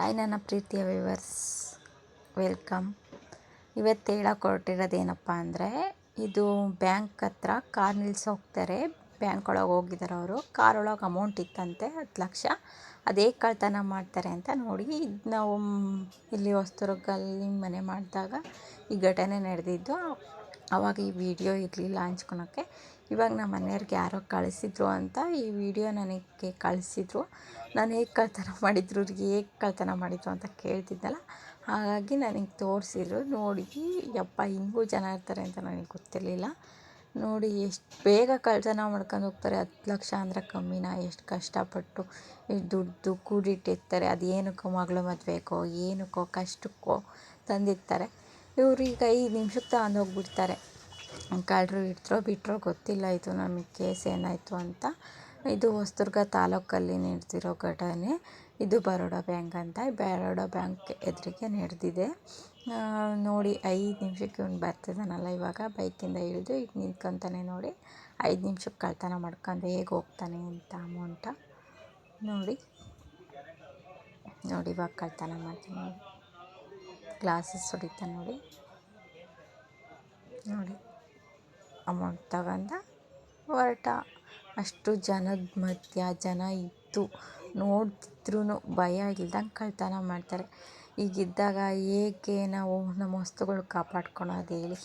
Hi ನನ್ನ ಪ್ರೀತಿಯ viewers welcome ಇವತ್ತು ಹೇಳಕ್ಕೆ ಹೊರಟಿರೋದೇನಪ್ಪ ಅಂದರೆ, ಇದು ಬ್ಯಾಂಕ್ ಹತ್ರ ಕಾರ್ ನಿಲ್ಸಿ ಹೋಗ್ತಾರೆ. ಬ್ಯಾಂಕ್ ಒಳಗೆ ಹೋಗಿದ್ದಾರೆ ಅವರು. ಕಾರ್ ಒಳಗೆ ಅಮೌಂಟ್ ಇತ್ತಂತೆ, ಹತ್ತು ಲಕ್ಷ. ಅದೇ ಕಳ್ತನ ಮಾಡ್ತಾರೆ ಅಂತ ನೋಡಿ, ಇದು ನಾವು ಇಲ್ಲಿ ಹೊಸದುರ್ಗಲ್ಲಿ ಮನೆ ಮಾಡಿದಾಗ ಈ ಘಟನೆ ನಡೆದಿದ್ದು. ಆವಾಗ ಈ ವಿಡಿಯೋ ಇರಲಿಲ್ಲ ಹಂಚ್ಕೊಳಕ್ಕೆ ಇವಾಗ ನಮ್ಮ ಮನೆಯವ್ರಿಗೆ ಯಾರೋ ಕಳಿಸಿದ್ರು ಅಂತ ಈ ವಿಡಿಯೋ ನನಗೆ ಕಳಿಸಿದ್ರು. ನಾನು ಹೇಗೆ ಕಳ್ತನ ಮಾಡಿದ್ರು ಅವ್ರಿಗೆ ಹೇಗೆ ಕಳ್ತನ ಮಾಡಿದ್ರು ಅಂತ ಕೇಳ್ತಿದ್ದಲ್ಲ. ಹಾಗಾಗಿ ನನಗೆ ತೋರಿಸಿದ್ರು. ನೋಡಿ, ಯಪ್ಪ, ಹಿಂಗೂ ಜನ ಇರ್ತಾರೆ ಅಂತ ನನಗೆ ಗೊತ್ತಿರಲಿಲ್ಲ. ನೋಡಿ, ಎಷ್ಟು ಬೇಗ ಕಳ್ತನ ಮಾಡ್ಕೊಂಡು ಹೋಗ್ತಾರೆ. ಹತ್ತು ಲಕ್ಷ ಅಂದರೆ ಕಮ್ಮಿನಾ? ಎಷ್ಟು ಕಷ್ಟಪಟ್ಟು ಎಷ್ಟು ದುಡ್ಡು ಕೂಡಿಟ್ಟಿರ್ತಾರೆ. ಅದು ಏನಕ್ಕೋ ಮಗಳು ಮದುವೆಗೋ, ಏನಕ್ಕೋ ಕಷ್ಟಕ್ಕೋ ತಂದಿರ್ತಾರೆ. ಇವ್ರು ಈಗ ಐದು ನಿಮಿಷಕ್ಕೆ ತಗೊಂಡು ಹೋಗ್ಬಿಡ್ತಾರೆ ಕಳ್ಳರು ಹಿಡಿದ್ರೋ ಬಿಟ್ಟರೋ ಗೊತ್ತಿಲ್ಲ ಇದು ನಮಗೆ ಕೇಸ್ ಏನಾಯಿತು ಅಂತ. ಇದು ಹೊಸದುರ್ಗ ತಾಲೂಕಲ್ಲಿ ನಡೆದಿರೋ ಘಟನೆ. ಇದು ಬರೋಡ ಬ್ಯಾಂಕ್ ಅಂತ. ಬರೋಡ ಬ್ಯಾಂಕ್ ಎದುರಿಗೆ ನಡೆದಿದೆ. ನೋಡಿ ಐದು ನಿಮಿಷಕ್ಕೆ ಇವ್ನು ಬರ್ತಿದ್ದಾನಲ್ಲ ಇವಾಗ. ಬೈಕಿಂದ ಇಳಿದು ಈಗ ನಿಂತ್ಕೊತಾನೆ ನೋಡಿ. ಐದು ನಿಮಿಷಕ್ಕೆ ಕಳ್ತನ ಮಾಡ್ಕೊಂಡು ಹೇಗೆ ಹೋಗ್ತಾನೆ ಅಂತ ಅಮೌಂಟ. ನೋಡಿ. ನೋಡಿ ಇವಾಗ ಕಳ್ತನ ಮಾಡ್ತಾನೆ ನೋಡಿ. ಗ್ಲಾಸಸ್ ಹೊಡಿತಾನೆ ನೋಡಿ. ನೋಡಿ. ಅಮೌಂಟ್ ತಗೊಂಡ ಹೊರಟ. ಅಷ್ಟು ಜನದ ಮಧ್ಯ ಜನ ಇತ್ತು ನೋಡ್ತಿದ್ರೂ ಭಯ ಇಲ್ದಂಗೆ ಕಳ್ತನ ಮಾಡ್ತಾರೆ. ಹೀಗಿದ್ದಾಗ ಹೇಗೆ ನಾವು ನಮ್ಮ ವಸ್ತುಗಳು ಕಾಪಾಡ್ಕೊಳೋದು ಹೇಳಿ.